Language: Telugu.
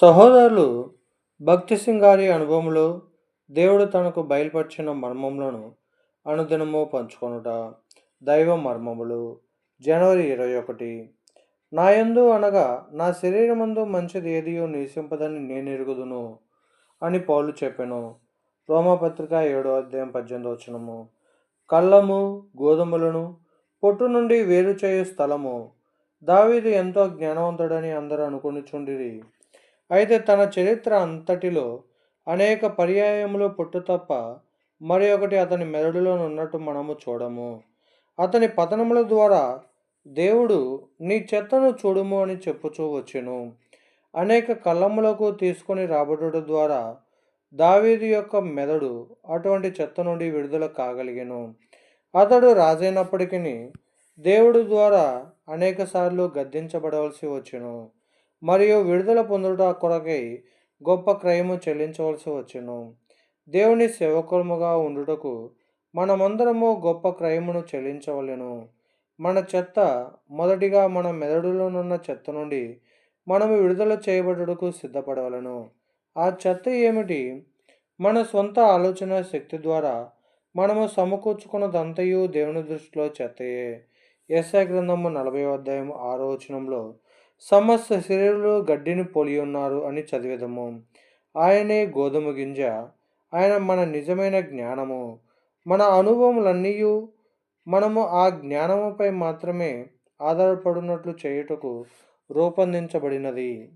సహోదరులు భక్తి సింగారి అనుభవంలో దేవుడు తనకు బయలుపరిచిన మర్మములను అనుదినము పంచుకొనుట దైవ మర్మములు. జనవరి ఇరవై ఒకటి. నాయందు అనగా నా శరీరమందు మంచిది ఏదియో నివసింపదని నేను ఎరుగుదును అని పౌలు చెప్పాను. రోమపత్రిక ఏడో అధ్యాయం పద్దెనిమిది వచనము. కళ్ళము గోధుమలను పొట్టు నుండి వేరు చేయు స్థలము. దావీదు ఎంతో జ్ఞానవంతుడని అందరూ అనుకొనిచుండిరి. అయితే తన చరిత్ర అంతటిలో అనేక పర్యాయములు పుట్టు తప్ప మరి ఒకటి అతని మెదడులో ఉన్నట్టు మనము చూడము. అతని పతనముల ద్వారా దేవుడు నీ చెత్తను చూడుము అని చెప్పుచూ వచ్చెను. అనేక కళ్ళములకు తీసుకొని రాబడుట ద్వారా దావీది యొక్క మెదడు అటువంటి చెత్త నుండి విడుదల కాగలిగెను. అతడు రాజైనప్పటికీ దేవుడు ద్వారా అనేకసార్లు గద్దించబడవలసి వచ్చెను. మరియు విడుదల పొందుట కొరకై గొప్ప క్రయము చెల్లించవలసి వచ్చును. దేవుని సేవకులముగా ఉండుటకు మనమందరము గొప్ప క్రయమును చెల్లించవలెను. మన చెత్త మొదటిగా మన మెదడులోనున్న చెత్త నుండి మనము విడుదల చేయబడుటకు సిద్ధపడవలను. ఆ చెత్త ఏమిటి? మన సొంత ఆలోచన శక్తి ద్వారా మనము సమకూర్చుకున్నదంతయు దేవుని దృష్టిలో చెత్తయే. ఎస్ఐ గ్రంథము నలభై అధ్యాయం ఆరో వచనంలో సమస్త శరీరంలో గడ్డిని పోలి ఉన్నారు అని చదివేదము. ఆయనే గోధుమ గింజ. ఆయన మన నిజమైన జ్ఞానము. మన అనుభవములన్నీ మనము ఆ జ్ఞానముపై మాత్రమే ఆధారపడినట్లు చేయుటకు రూపొందించబడినది.